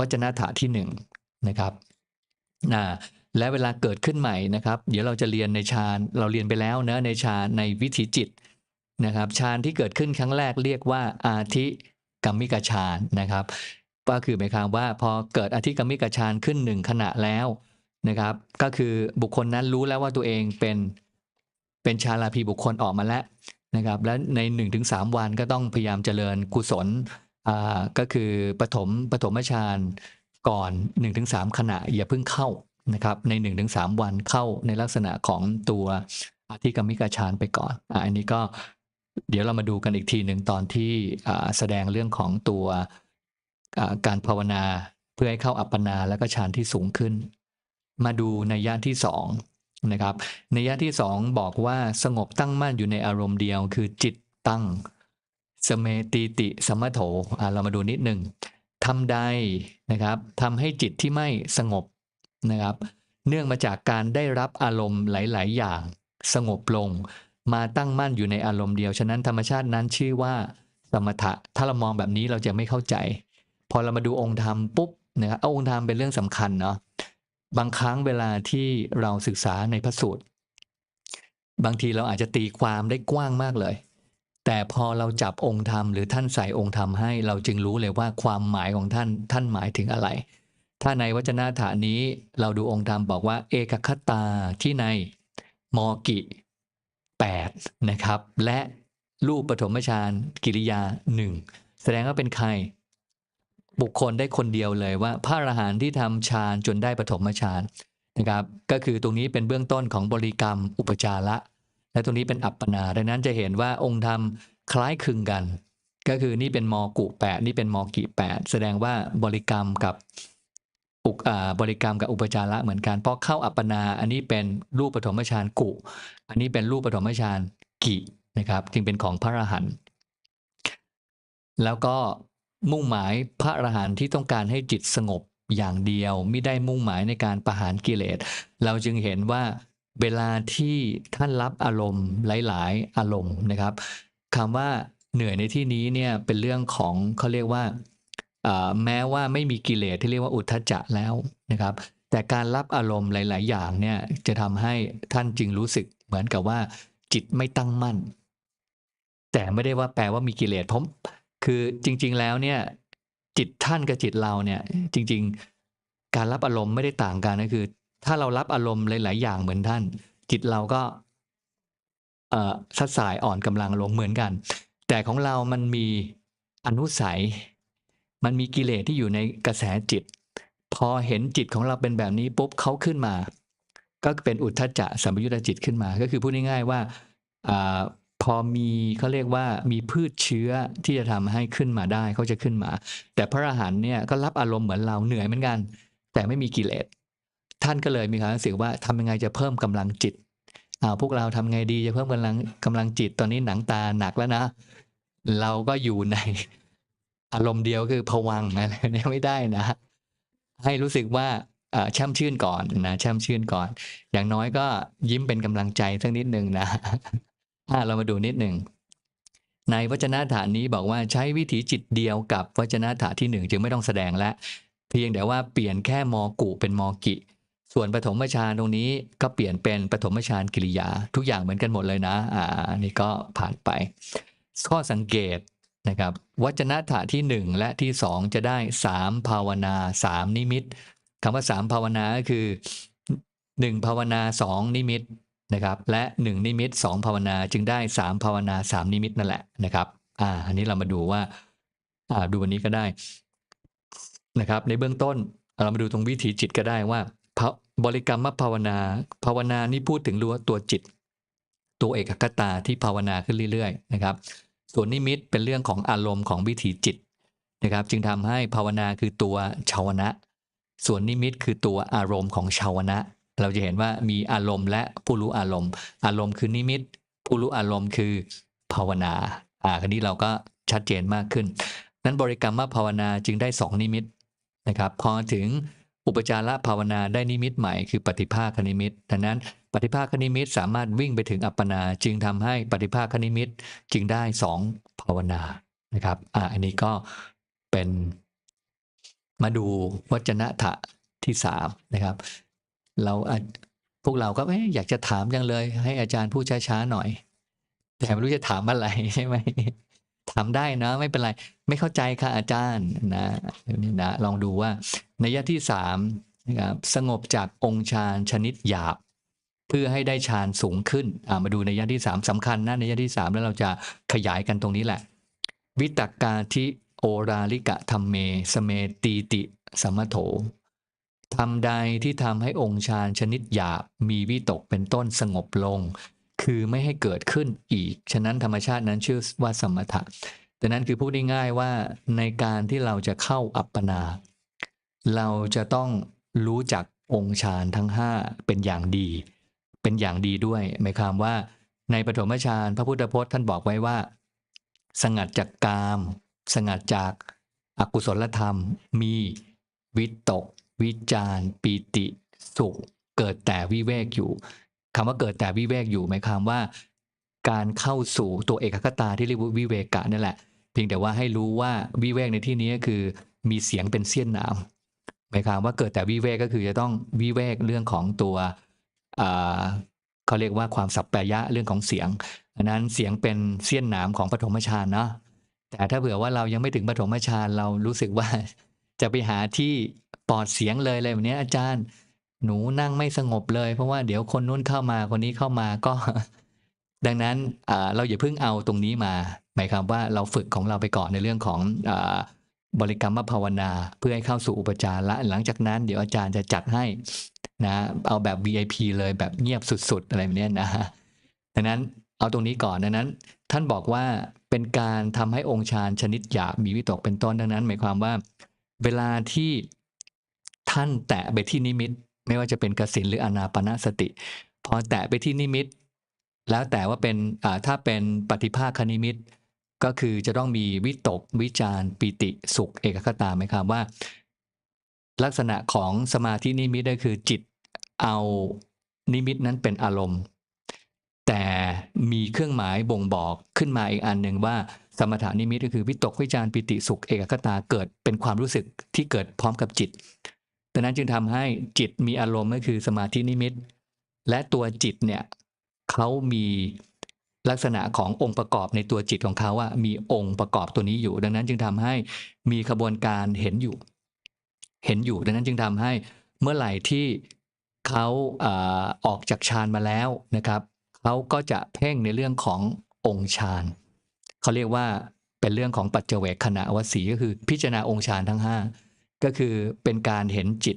วจนะถะที่หนึ่งนะครับนะและเวลาเกิดขึ้นใหม่นะครับ เดี๋ยวเราจะเรียนในฌานเราเรียนไปแล้วนะในฌานในวิถีจิตนะครับฌานที่เกิดขึ้นครั้งแรกเรียกว่าอาทิกรรมิกฌานนะครับ ก็คือหมายความว่าพอเกิดอาทิกรรมิกฌานขึ้นหนึ่งขณะแล้วนะครับ ก็คือบุคคลนั้นรู้แล้วว่าตัวเองเป็นเป็นชาลาภีบุคคลออกมาแล้วนะครับ และใน 1-3 วันก็ต้องพยายามเจริญกุศล ก็คือปฐมปฐมฌานก่อน 1-3 ขณะอย่าเพิ่งเข้านะครับใน 1-3 วันเข้าในลักษณะของตัวอาทิกรรมิกฌานไปก่อนออันนี้ก็เดี๋ยวเรามาดูกันอีกทีหนึ่งตอนที่แสดงเรื่องของตัวการภาวนาเพื่อให้เข้าอัปปนาแล้วก็ฌานที่สูงขึ้น มาดูในย่านที่สองนะครับในย่านที่สองบอกว่าสงบตั้งมั่นอยู่ในอารมณ์เดียวคือจิตตั้ง สเมติติสมโถเรามาดูนิดหนึ่งทำใดนะครับทำให้จิตที่ไม่สงบนะครับ เนื่องมาจากการได้รับอารมณ์หลาย ๆ อย่างสงบลง มาตั้งมั่นอยู่ในอารมณ์เดียว ฉะนั้นธรรมชาตินั้นชื่อว่าสมถะ ถ้าเรามองแบบนี้เราจะไม่เข้าใจ พอเรามาดูองค์ธรรมปุ๊บนะครับเอาองค์ธรรมเป็นเรื่องสำคัญเนาะบางครั้งเวลาที่เราศึกษาในพระสูตร บางทีเราอาจจะตีความได้กว้างมากเลย แต่พอเราจับองค์ธรรมหรือท่านใส่องค์ธรรมให้เราจึงรู้เลยว่าความหมายของท่านท่านหมายถึงอะไร ถ้าในวจนะฐานนี้เราดูองค์ธรรมบอกว่า เอกคตาที่ในมกิ8นะครับ และรูปปฐมฌานกิริยาหนึ่งแสดงว่าเป็นใคร บุคคลได้คนเดียวเลยว่า พระอรหันต์ที่ทำฌานจนได้ปฐมฌานนะครับ ก็คือตรงนี้เป็นเบื้องต้นของบริกรรมอุปจาระ และตรงนี้เป็นอัปปนาดังนั้นจะเห็นว่าองค์ธรรมคล้ายคลึงกัน ก็คือนี่เป็นมอกุแปดนี่เป็นมอกิแปดแสดงว่าบริกรรมกับอุกบริกรรมกับอุปจาระเหมือนกันเพราะเข้าอัปปนา อันนี้เป็นรูปปฐมฌานกุ อันนี้เป็นรูปปฐมฌานกินะครับ จึงเป็นของพระอรหันต์แล้วก็มุ่งหมายพระอรหันต์ที่ต้องการให้จิตสงบอย่างเดียวไม่ได้มุ่งหมายในการประหารกิเลส เราจึงเห็นว่า เวลาที่ท่านรับอารมณ์หลาย ๆ อารมณ์นะครับคำว่าเหนื่อยในที่นี้เนี่ยเป็นเรื่องของเขาเรียกว่าแม้ว่าไม่มีกิเลสที่เรียกว่าอุทธจจะแล้วนะครับ แต่การรับอารมณ์หลาย ๆ อย่างเนี่ยจะทำให้ท่านจึงรู้สึกเหมือนกับว่า จิตไม่ตั้งมั่น แต่ไม่ได้ว่าแปลว่ามีกิเลสผมคือจริง ๆ แล้วเนี่ยจิตท่านกับจิตเราเนี่ยจริง ๆ การรับอารมณ์ไม่ได้ต่างกันก็คือ ถ้าเรารับอารมณ์หลาย ๆ อย่างเหมือนท่าน จิตเราก็สัดสายอ่อนกำลังลงเหมือนกัน แต่ของเรามันมีอนุสัย มันมีกิเลสที่อยู่ในกระแสจิต พอเห็นจิตของเราเป็นแบบนี้ปุ๊บเขาขึ้นมา ก็เป็นอุทธัจจะสัมปยุตจิตขึ้นมา ก็คือพูดง่ายๆว่าอาพอมีเขาเรียกว่ามีพืชเชื้อที่จะทำให้ขึ้นมาได้เขาจะขึ้นมา แต่พระอรหันต์เนี่ยก็รับอารมณ์เหมือนเราเหนื่อยเหมือนกัน แต่ไม่มีกิเลส ท่านก็เลยมีความรู้สึกว่าทำยังไงจะเพิ่มกำลังจิตอ่าพวกเราทำไงดีจะเพิ่มกำลังกำลังจิตตอนนี้หนังตาหนักแล้วนะ เราก็อยู่ในอารมณ์เดียวคือผวังอะไรนี่ไม่ได้นะ ให้รู้สึกว่าเอ่อแช่มชื่นก่อนนะแช่มชื่นก่อน อย่างน้อยก็ยิ้มเป็นกำลังใจสักนิดหนึ่งนะอะเรามาดูนิดหนึ่งในวจนะฐานนี้บอกว่าใช้วิถีจิตเดียวกับวจนะฐานที่หนึ่งจึงไม่ต้องแสดงและเพียงแต่ว่าเปลี่ยนแค่มอกุเป็นมอกิ ส่วนปฐมฌานตรงนี้ก็เปลี่ยนเป็นปฐมฌานกิริยา ทุกอย่างเหมือนกันหมดเลยนะ อ่านี่ก็ผ่านไป ข้อสังเกตนะครับวจนะถะที่หนึ่งและที่สองจะได้สามภาวนาสามนิมิตคำว่าสามภาวนาก็คือหนึ่งภาวนาสองนิมิตนะครับและหนึ่งนิมิตสองภาวนาจึงได้สามภาวนาสามนิมิตนั่นแหละนะครับอ่าอันนี้เรามาดูว่าอ่าดูวันนี้ก็ได้นะครับในเบื้องต้นเรามาดูตรงวิถีจิตก็ได้ว่า บริกรรมภาวนา ภาวนานี่พูดถึงรู้ว่าตัวจิต ตัวเอกคตาที่ภาวนาขึ้นเรื่อยๆนะครับ ส่วนนิมิตเป็นเรื่องของอารมณ์ของวิถีจิตนะครับ จึงทำให้ภาวนาคือตัวชาวนะ ส่วนนิมิตคือตัวอารมณ์ของชาวนะ เราจะเห็นว่ามีอารมณ์และผู้รู้อารมณ์ อารมณ์คือนิมิต ผู้รู้อารมณ์คือภาวนา อ่าคันนี้เราก็ชัดเจนมากขึ้น นั้นบริกรรมภาวนาจึงได้สองนิมิตนะครับ พอถึง อุปจาระภาวนาได้นิมิตใหม่คือปฏิภาคนิมิตดังนั้นปฏิภาคนิมิตสามารถวิ่งไปถึงอัปปนา จึงทำให้ปฏิภาคนิมิตจึงได้สองภาวนานะครับอ่าอันนี้ก็เป็นมาดูวจนะถะที่สามนะครับ เราพวกเราก็เอ๊ะอยากจะถามจังเลย ให้อาจารย์พูดช้าๆหน่อย แต่ไม่รู้จะถามอะไรใช่ไหม ถามได้นะ ไม่เป็นไร ไม่เข้าใจค่ะอาจารย์นะนะลองดูว่าในยะที่สามนะครับสงบจากองค์ฌานชนิดหยาบ เพื่อให้ได้ฌานสูงขึ้นมาดูในยะที่สามสำคัญนะในยะที่สามแล้วเราจะขยายกันตรงนี้แหละ วิตกกาทิโอราลิกะธรรมเม สเมตีติสัมมโถทำใดที่ทำให้องค์ฌานชนิดหยาบมีวิตกเป็นต้นสงบลง คือไม่ให้เกิดขึ้นอีก ฉะนั้นธรรมชาตินั้นชื่อว่าสมถะดังนั้นคือพูดง่ายๆว่าในการที่เราจะเข้าอัปปนา เราจะต้องรู้จักองค์ฌานทั้ง 5 เป็นอย่างดี เป็นอย่างดีด้วยหมายความว่าในปฐมฌานพระพุทธพจน์ท่านบอกไว้ว่า สงัดจากกาม สงัดจากอากุศลธรรม มีวิตก วิจารปีติ สุข เกิดแต่วิเวกอยู่ คำว่าเกิดแต่วิเวกอยู่หมายความว่า การเข้าสู่ตัวเอกคตาที่เรียกว่าวิเวกะนั่นแหละ เพียงแต่ว่าให้รู้ว่าวิเวกในที่นี้ก็คือมีเสียงเป็นเสี้ยนหนามหมายความว่าเกิดแต่วิเวกก็คือจะต้องวิเวกเรื่องของตัวเขาเรียกว่าความสัปปายะเรื่องของเสียงอันนั้นเสียงเป็นเสี้ยนหนามของปฐมฌานเนาะแต่ถ้าเผื่อว่าเรายังไม่ถึงปฐมฌานเรารู้สึกว่าจะไปหาที่ปอดเสียงเลยอะไรแบบนี้อาจารย์ หนูนั่งไม่สงบเลย เพราะว่าเดี๋ยวคนนู้นเข้ามาคนนี้เข้ามาก็ ดังนั้นเราอย่าเพิ่งเอาตรงนี้มา หมายความว่าเราฝึกของเราไปก่อนในเรื่องของอบริกรรมภาวนาเพื่อให้เข้าสู่อุปจาระหลังจากนั้นเดี๋ยวอาจารย์จะจัดให้นะเอาแบบ VIP เลยแบบเงียบสุดๆ อะไรแบบเนี้ยนะดังนั้นเอาตรงนี้ก่อนดังนั้น ท่านบอกว่าเป็นการทำให้องค์ฌานชนิดหยาบมีวิตกเป็นต้นดังนั้น หมายความว่า เวลาที่ท่านแตะไปที่นิมิต ไม่ว่าจะเป็นกสินหรืออนาปนาสติ พอแตะไปที่นิมิต แล้วแต่ว่าเป็นถ้าเป็นปฏิภาคนิมิต ก็คือจะต้องมีวิตกวิจารปิติสุขเอกคตาไหมครับว่า ลักษณะของสมาธินิมิตก็คือจิตเอานิมิตนั้นเป็นอารมณ์ แต่มีเครื่องหมายบ่งบอกขึ้นมาอีกอันหนึ่งว่าสมถานิมิตก็คือวิตกวิจารปิติสุขเอกคตาเกิดเป็นความรู้สึกที่เกิดพร้อมกับจิต ดังนั้นจึงทำให้จิตมีอารมณ์ก็คือสมาธินิมิต และตัวจิตเนี่ยเขามีลักษณะขององค์ประกอบในตัวจิตของเขาอะมีองค์ประกอบตัวนี้อยู่ ดังนั้นจึงทำให้มีขบวนการเห็นอยู่ เห็นอยู่ ดังนั้นจึงทำให้เมื่อไหร่ที่เขาออกจากฌานมาแล้วนะครับเขาก็จะเพ่งในเรื่องขององค์ฌานเขาเรียกว่าเป็นเรื่องของปัจเจเวกขณะวสีก็คือพิจารณาองค์ฌานทั้ง5 ก็คือเป็นการเห็นจิต